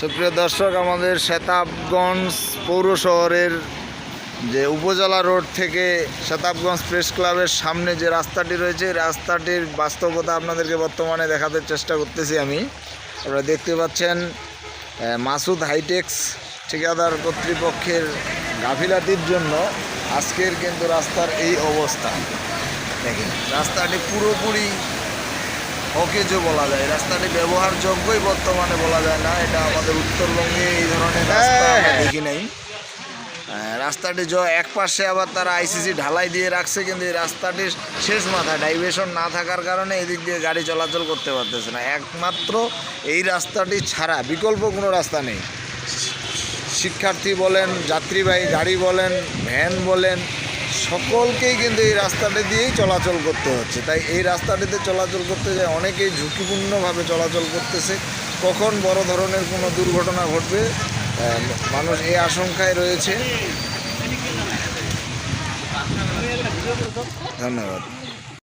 সুপ্রিয় দর্শক, আমাদের শতাবগঞ্জ পৌর শহরের যে উপজেলা রোড থেকে শতাবগঞ্জ প্রেস ক্লাবের সামনে যে রাস্তাটি রয়েছে রাস্তাটির বাস্তবতা আপনাদেরকে বর্তমানে দেখাতে চেষ্টা করতেছি আমি। আপনারা দেখতে পাচ্ছেন মাসুদ হাইটেক্স ঠিকাদার কর্তৃপক্ষের গাফিলাতির জন্য আজকের কিন্তু রাস্তার এই অবস্থা। দেখেন, রাস্তাটি পুরোপুরি অকেজো বলা যায়। রাস্তাটি ব্যবহারযোগ্যই বর্তমানে বলা যায় না। এটা আমাদের উত্তরবঙ্গে এই ধরনের রাস্তা আমরা দেখি নাই। রাস্তাটি য এক পাশে আবার তারা আইসিসি ঢালাই দিয়ে রাখছে কিন্তু এই রাস্তাটির শেষ মাথা ডাইভেশন না থাকার কারণে এদিক দিয়ে গাড়ি চলাচল করতে পারতেছে না। একমাত্র এই রাস্তাটি ছাড়া বিকল্প কোনো রাস্তা নেই। শিক্ষার্থী বলেন যাত্রীবাহী গাড়ি বলেন ভ্যান বলেন সকলকেই কিন্তু এই রাস্তাটা দিয়েই চলাচল করতে হচ্ছে। তাই এই রাস্তাটিতে চলাচল করতে যায় অনেকেই ঝুঁকিপূর্ণভাবে চলাচল করতেছে, কখন বড় ধরনের কোনো দুর্ঘটনা ঘটবে মানুষ এই আশঙ্কায় রয়েছে। ধন্যবাদ।